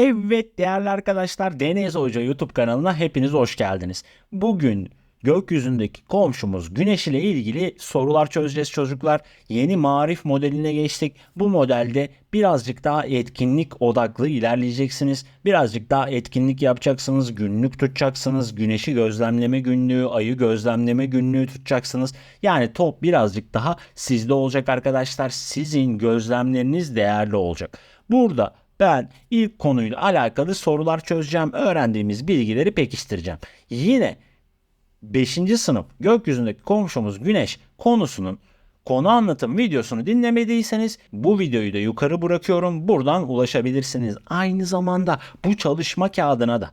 Evet değerli arkadaşlar Deniz Hoca YouTube kanalına hepiniz hoş geldiniz. Bugün gökyüzündeki komşumuz Güneş ile ilgili sorular çözeceğiz çocuklar. Yeni marif modeline geçtik. Bu modelde birazcık daha etkinlik odaklı ilerleyeceksiniz. Birazcık daha etkinlik yapacaksınız. Günlük tutacaksınız. Güneşi gözlemleme günlüğü, ayı gözlemleme günlüğü tutacaksınız. Yani top birazcık daha sizde olacak arkadaşlar. Sizin gözlemleriniz değerli olacak. Burada ben ilk konuyla alakalı sorular çözeceğim. Öğrendiğimiz bilgileri pekiştireceğim. Yine 5. sınıf gökyüzündeki komşumuz Güneş konusunun konu anlatım videosunu dinlemediyseniz bu videoyu da yukarı bırakıyorum. Buradan ulaşabilirsiniz. Aynı zamanda bu çalışma kağıdına da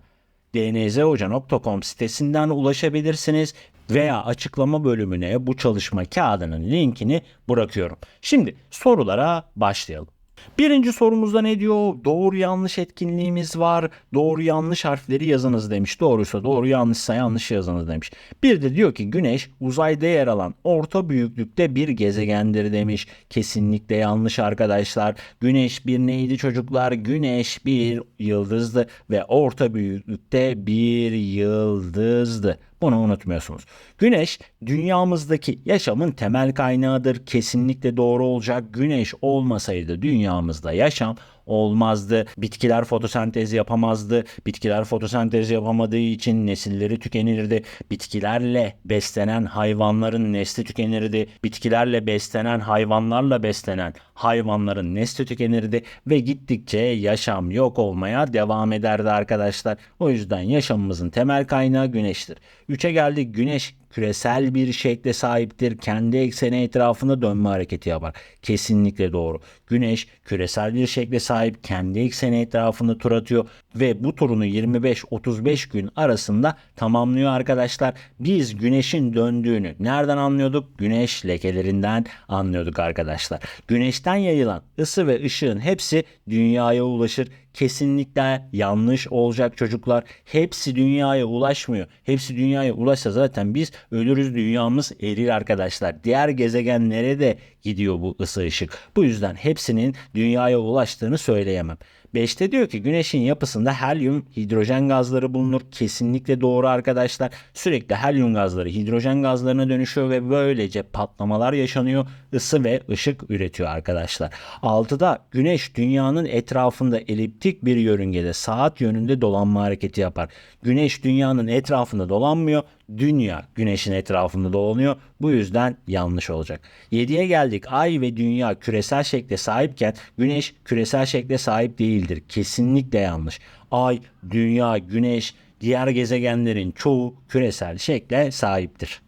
dnzhoca.com sitesinden ulaşabilirsiniz veya açıklama bölümüne bu çalışma kağıdının linkini bırakıyorum. Şimdi sorulara başlayalım. Birinci sorumuzda ne diyor? Doğru yanlış etkinliğimiz var. Doğru yanlış harfleri yazınız demiş. Doğruysa doğru yanlışsa yanlış yazınız demiş. Bir de diyor ki Güneş uzayda yer alan orta büyüklükte bir gezegendir demiş. Kesinlikle yanlış arkadaşlar. Güneş bir neydi çocuklar? Güneş bir yıldızdı ve orta büyüklükte bir yıldızdı. Bunu unutmuyorsunuz. Güneş dünyamızdaki yaşamın temel kaynağıdır. Kesinlikle doğru olacak. Güneş olmasaydı dünyamızda yaşam olmazdı. Bitkiler fotosentez yapamazdı. Bitkiler fotosentez yapamadığı için nesilleri tükenirdi. Bitkilerle beslenen hayvanların nesli tükenirdi. Bitkilerle beslenen hayvanlarla beslenen hayvanların nesli tükenirdi ve gittikçe yaşam yok olmaya devam ederdi arkadaşlar. O yüzden yaşamımızın temel kaynağı güneştir. 3'e geldik. Güneş küresel bir şekle sahiptir. Kendi ekseni etrafında dönme hareketi yapar. Kesinlikle doğru. Güneş küresel bir şekle sahip kendi ekseni etrafında tur atıyor ve bu turunu 25-35 gün arasında tamamlıyor arkadaşlar. Biz güneşin döndüğünü nereden anlıyorduk? Güneş lekelerinden anlıyorduk arkadaşlar. Güneşten yayılan ısı ve ışığın hepsi dünyaya ulaşır kesinlikle yanlış olacak çocuklar. Hepsi dünyaya ulaşmıyor. Hepsi dünyaya ulaşsa zaten biz ölürüz dünyamız erir arkadaşlar. Diğer gezegenlere de gidiyor bu ısı ışık. Bu yüzden hepsinin dünyaya ulaştığını söyleyemem. 5'te diyor ki güneşin yapısında helyum, hidrojen gazları bulunur. Kesinlikle doğru arkadaşlar. Sürekli helyum gazları hidrojen gazlarına dönüşüyor ve böylece patlamalar yaşanıyor. Isı ve ışık üretiyor arkadaşlar. 6'da güneş dünyanın etrafında eliptik bir yörüngede saat yönünde dolanma hareketi yapar. Güneş dünyanın etrafında dolanmıyor. Dünya güneşin etrafında dolanıyor. Bu yüzden yanlış olacak. 7'ye geldik. Ay ve dünya küresel şekle sahipken güneş küresel şekle sahip değildir. Kesinlikle yanlış. Ay, dünya, güneş, diğer gezegenlerin çoğu küresel şekle sahiptir.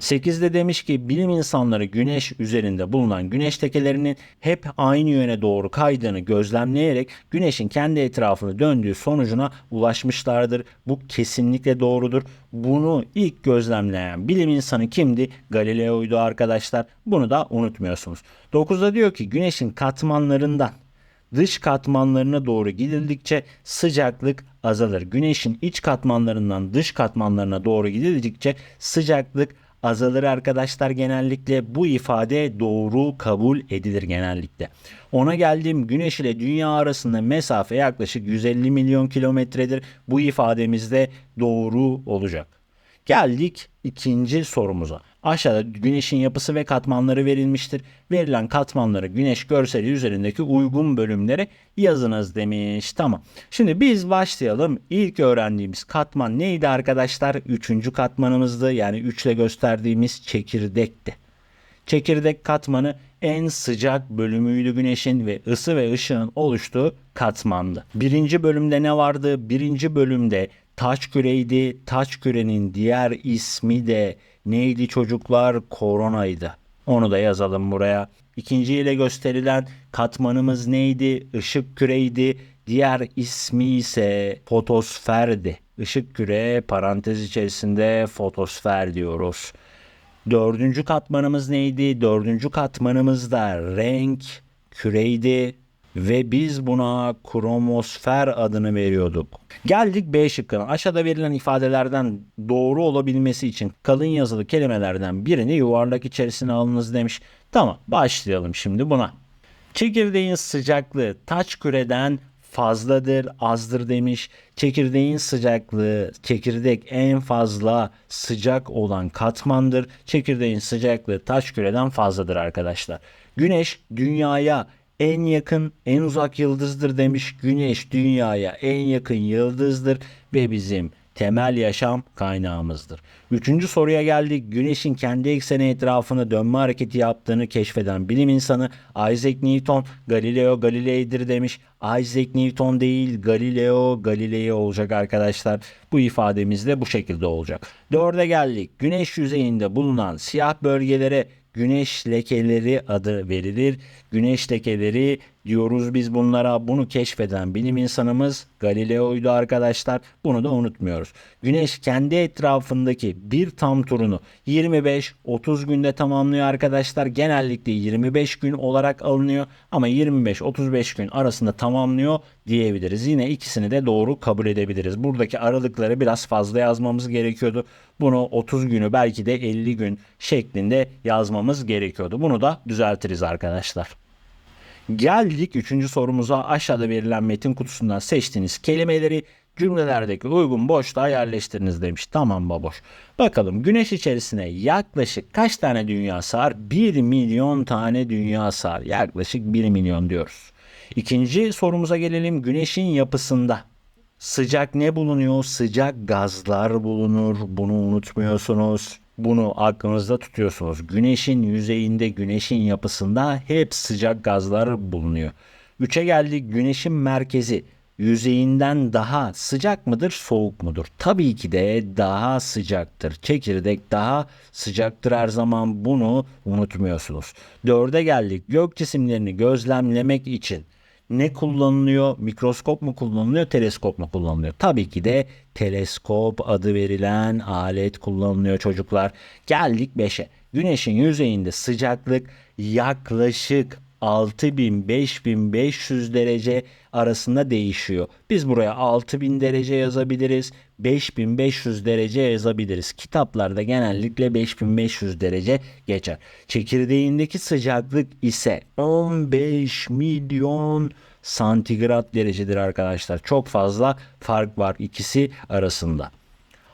8'de demiş ki bilim insanları güneş üzerinde bulunan güneş tekelerinin hep aynı yöne doğru kaydığını gözlemleyerek güneşin kendi etrafını döndüğü sonucuna ulaşmışlardır. Bu kesinlikle doğrudur. Bunu ilk gözlemleyen bilim insanı kimdi? Galileo'ydu arkadaşlar. Bunu da unutmuyorsunuz. 9'da diyor ki güneşin katmanlarından dış katmanlarına doğru gidildikçe sıcaklık azalır. Güneşin iç katmanlarından dış katmanlarına doğru gidildikçe sıcaklık azalır arkadaşlar genellikle bu ifade doğru kabul edilir genellikle. Ona geldiğim güneş ile dünya arasında mesafe yaklaşık 150 milyon kilometredir. Bu ifademizde doğru olacak. Geldik ikinci sorumuza. Aşağıda güneşin yapısı ve katmanları verilmiştir. Verilen katmanları güneş görseli üzerindeki uygun bölümlere yazınız demiş. Tamam. Şimdi biz başlayalım. İlk öğrendiğimiz katman neydi arkadaşlar? Üçüncü katmanımızdı. Yani üçle gösterdiğimiz çekirdekti. Çekirdek katmanı en sıcak bölümüydü güneşin ve ısı ve ışığın oluştuğu katmandı. Birinci bölümde ne vardı? Birinci bölümde taç küreydi. Taç kürenin diğer ismi de neydi çocuklar? Koronaydı. Onu da yazalım buraya. İkinci ile gösterilen katmanımız neydi? Işık küreydi. Diğer ismi ise fotosferdi. Işık küre parantez içerisinde fotosfer diyoruz. Dördüncü katmanımız neydi? Dördüncü katmanımız da renk küreydi ve biz buna kromosfer adını veriyorduk. Geldik B şıkkına. Aşağıda verilen ifadelerden doğru olabilmesi için kalın yazılı kelimelerden birini yuvarlak içerisine alınız demiş. Tamam başlayalım şimdi buna. Çekirdeğin sıcaklığı taç küreden fazladır, azdır demiş. Çekirdeğin sıcaklığı, çekirdek en fazla sıcak olan katmandır. Çekirdeğin sıcaklığı taş küreden fazladır arkadaşlar. Güneş dünyaya en yakın, en uzak yıldızdır demiş. Güneş dünyaya en yakın yıldızdır ve bizim temel yaşam kaynağımızdır. Üçüncü soruya geldik. Güneşin kendi ekseni etrafında dönme hareketi yaptığını keşfeden bilim insanı Isaac Newton Galileo Galilei'dir demiş. Isaac Newton değil Galileo Galilei olacak arkadaşlar. Bu ifademiz de bu şekilde olacak. Dörde geldik. Güneş yüzeyinde bulunan siyah bölgelere güneş lekeleri adı verilir. Güneş lekeleri diyoruz biz bunlara. Bunu keşfeden bilim insanımız Galileo'ydu arkadaşlar. Bunu da unutmuyoruz. Güneş kendi etrafındaki bir tam turunu 25-30 günde tamamlıyor arkadaşlar. Genellikle 25 gün olarak alınıyor ama 25-35 gün arasında tamamlıyor diyebiliriz. Yine ikisini de doğru kabul edebiliriz. Buradaki aralıkları biraz fazla yazmamız gerekiyordu. Bunu 30 günü belki de 50 gün şeklinde yazmamız gerekiyordu. Bunu da düzeltiriz arkadaşlar. Geldik üçüncü sorumuza aşağıda verilen metin kutusundan seçtiğiniz kelimeleri cümlelerdeki uygun boşluğa yerleştiriniz demiş. Tamam baboş. Bakalım güneş içerisine yaklaşık kaç tane dünya sığar? 1 milyon tane dünya sığar. Yaklaşık 1 milyon diyoruz. İkinci sorumuza gelelim. Güneşin yapısında sıcak ne bulunuyor? Sıcak gazlar bulunur. Bunu unutmuyorsunuz. Bunu aklınızda tutuyorsunuz. Güneşin yüzeyinde, güneşin yapısında hep sıcak gazlar bulunuyor. Üçe geldik. Güneşin merkezi yüzeyinden daha sıcak mıdır, soğuk mudur? Tabii ki de daha sıcaktır. Çekirdek daha sıcaktır her zaman bunu unutmuyorsunuz. Dörde geldik. Gök cisimlerini gözlemlemek için ne kullanılıyor? Mikroskop mu kullanılıyor, teleskop mu kullanılıyor? Tabii ki de teleskop adı verilen alet kullanılıyor çocuklar. Geldik 5'e. Güneşin yüzeyinde sıcaklık yaklaşık 6000-5500 derece arasında değişiyor. Biz buraya 6000 derece yazabiliriz. 5500 derece yazabiliriz. Kitaplarda genellikle 5500 derece geçer. Çekirdeğindeki sıcaklık ise 15 milyon santigrat derecedir arkadaşlar. Çok fazla fark var ikisi arasında.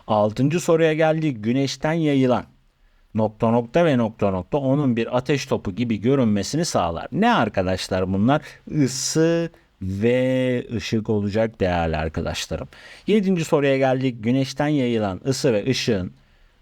Altıncı soruya geldik. Güneşten yayılan nokta nokta ve nokta nokta onun bir ateş topu gibi görünmesini sağlar. Ne arkadaşlar bunlar? Isı ve ışık olacak değerli arkadaşlarım. Yedinci soruya geldik. Güneşten yayılan ısı ve ışığın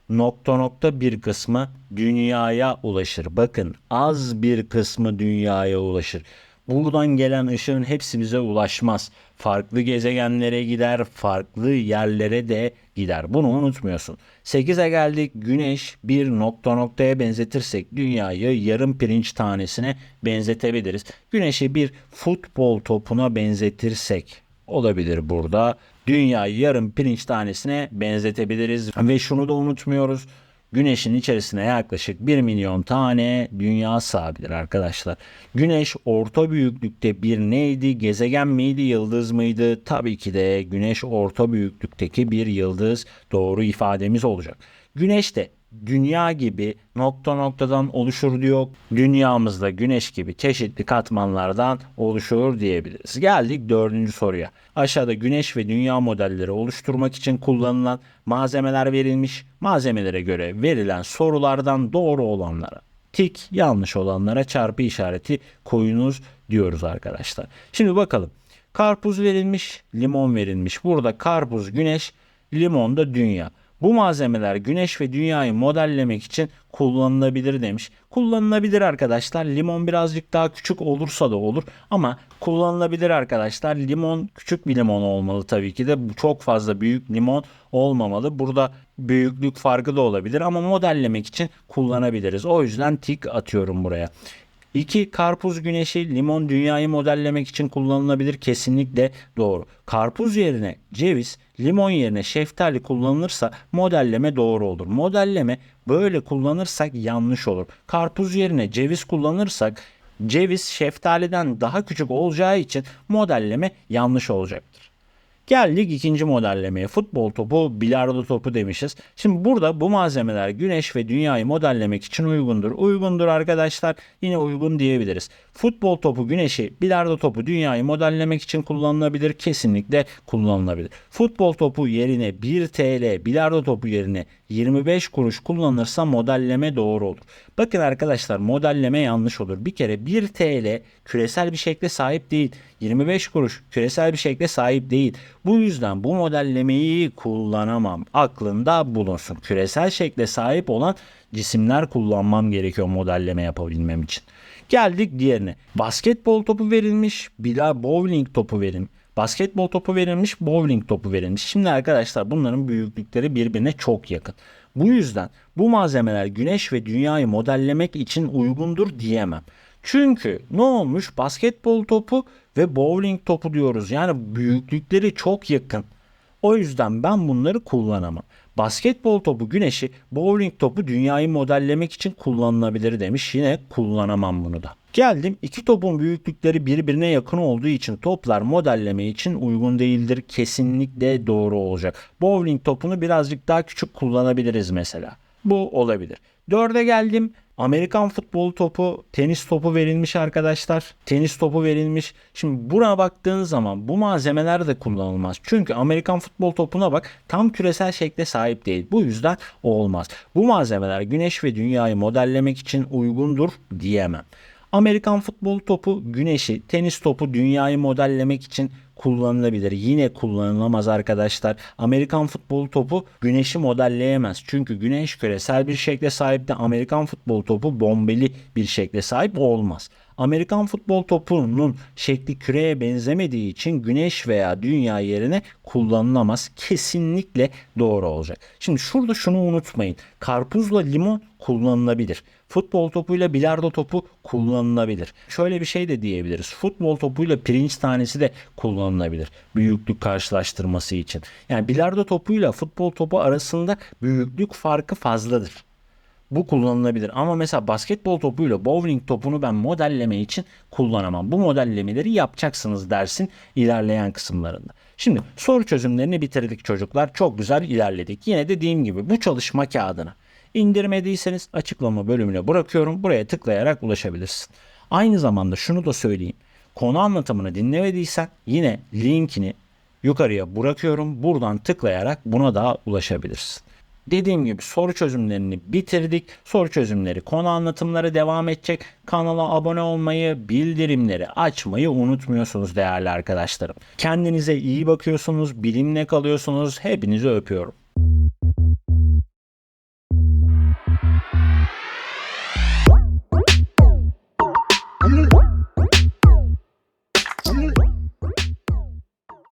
nokta nokta bir kısmı dünyaya ulaşır. Bakın az bir kısmı dünyaya ulaşır. Buradan gelen ışığın hepsi bize ulaşmaz. Farklı gezegenlere gider, farklı yerlere de gider. Bunu unutmuyorsun. 8'e geldik. Güneş bir nokta noktaya benzetirsek dünyayı yarım pirinç tanesine benzetebiliriz. Güneşi bir futbol topuna benzetirsek olabilir burada. Dünyayı yarım pirinç tanesine benzetebiliriz. Ve şunu da unutmuyoruz. Güneşin içerisine yaklaşık 1 milyon tane dünya sığabilir arkadaşlar. Güneş orta büyüklükte bir neydi? Gezegen miydi? Yıldız mıydı? Tabii ki de Güneş orta büyüklükteki bir yıldız doğru ifademiz olacak. Güneş de dünya gibi nokta noktadan oluşur diyor. Dünyamızda güneş gibi çeşitli katmanlardan oluşur diyebiliriz. Geldik dördüncü soruya. Aşağıda güneş ve dünya modelleri oluşturmak için kullanılan malzemeler verilmiş. Malzemelere göre verilen sorulardan doğru olanlara tik, yanlış olanlara çarpı işareti koyunuz diyoruz arkadaşlar. Şimdi bakalım. Karpuz verilmiş, limon verilmiş. Burada karpuz güneş, limon da dünya. Bu malzemeler güneş ve dünyayı modellemek için kullanılabilir demiş. Kullanılabilir arkadaşlar. Limon birazcık daha küçük olursa da olur ama kullanılabilir arkadaşlar. Limon küçük bir limon olmalı tabii ki de. Çok fazla büyük limon olmamalı. Burada büyüklük farkı da olabilir ama modellemek için kullanabiliriz. O yüzden tik atıyorum buraya. 2. Karpuz güneşi limon dünyayı modellemek için kullanılabilir kesinlikle doğru. Karpuz yerine ceviz, limon yerine şeftali kullanılırsa modelleme doğru olur. Modelleme böyle kullanırsak yanlış olur. Karpuz yerine ceviz kullanırsak ceviz şeftaliden daha küçük olacağı için modelleme yanlış olacaktır. Geldik ikinci modellemeye. Futbol topu, bilardo topu demişiz. Şimdi burada bu malzemeler güneş ve dünyayı modellemek için uygundur. Uygundur arkadaşlar. Yine uygun diyebiliriz. Futbol topu güneşi, bilardo topu dünyayı modellemek için kullanılabilir. Kesinlikle kullanılabilir. Futbol topu yerine 1 TL, bilardo topu yerine 25 kuruş kullanılırsa modelleme doğru olur. Bakın arkadaşlar modelleme yanlış olur. Bir kere 1 TL küresel bir şekle sahip değil. 25 kuruş küresel bir şekle sahip değil. Bu yüzden bu modellemeyi kullanamam. Aklında bulunsun. Küresel şekle sahip olan cisimler kullanmam gerekiyor modelleme yapabilmem için. Geldik diğerine. Basketbol topu verilmiş, bir daha bowling topu verilmiş. Basketbol topu verilmiş, bowling topu verilmiş. Şimdi arkadaşlar bunların büyüklükleri birbirine çok yakın. Bu yüzden bu malzemeler güneş ve dünyayı modellemek için uygundur diyemem. Çünkü ne olmuş? Basketbol topu ve bowling topu diyoruz. Yani büyüklükleri çok yakın. O yüzden ben bunları kullanamam. Basketbol topu güneşi, bowling topu dünyayı modellemek için kullanılabilir demiş. Yine kullanamam bunu da. Geldim iki topun büyüklükleri birbirine yakın olduğu için toplar modelleme için uygun değildir. Kesinlikle doğru olacak. Bowling topunu birazcık daha küçük kullanabiliriz mesela. Bu olabilir. Dörde geldim. Amerikan futbol topu, tenis topu verilmiş arkadaşlar. Tenis topu verilmiş. Şimdi buna baktığın zaman bu malzemeler de kullanılmaz. Çünkü Amerikan futbol topuna bak tam küresel şekle sahip değil. Bu yüzden olmaz. Bu malzemeler güneş ve dünyayı modellemek için uygundur diyemem. Amerikan futbol topu güneşi, tenis topu dünyayı modellemek için kullanılabilir. Yine kullanılamaz arkadaşlar. Amerikan futbol topu güneşi modelleyemez. Çünkü güneş küresel bir şekle sahip de Amerikan futbol topu bombeli bir şekle sahip olmaz. Amerikan futbol topunun şekli küreye benzemediği için güneş veya dünya yerine kullanılamaz. Kesinlikle doğru olacak. Şimdi şurada şunu unutmayın. Karpuzla limon kullanılabilir. Futbol topuyla bilardo topu kullanılabilir. Şöyle bir şey de diyebiliriz. Futbol topuyla pirinç tanesi de kullanılabilir. Büyüklük karşılaştırması için. Yani bilardo topuyla futbol topu arasında büyüklük farkı fazladır. Bu kullanılabilir ama mesela basketbol topuyla bowling topunu ben modelleme için kullanamam. Bu modellemeleri yapacaksınız dersin ilerleyen kısımlarında. Şimdi soru çözümlerini bitirdik çocuklar. Çok güzel ilerledik. Yine dediğim gibi bu çalışma kağıdına indirmediyseniz açıklama bölümüne bırakıyorum. Buraya tıklayarak ulaşabilirsin. Aynı zamanda şunu da söyleyeyim. Konu anlatımını dinlemediysen yine linkini yukarıya bırakıyorum. Buradan tıklayarak buna daha ulaşabilirsin. Dediğim gibi soru çözümlerini bitirdik. Soru çözümleri, konu anlatımları devam edecek. Kanala abone olmayı, bildirimleri açmayı unutmuyorsunuz değerli arkadaşlarım. Kendinize iyi bakıyorsunuz, bilimle kalıyorsunuz. Hepinizi öpüyorum.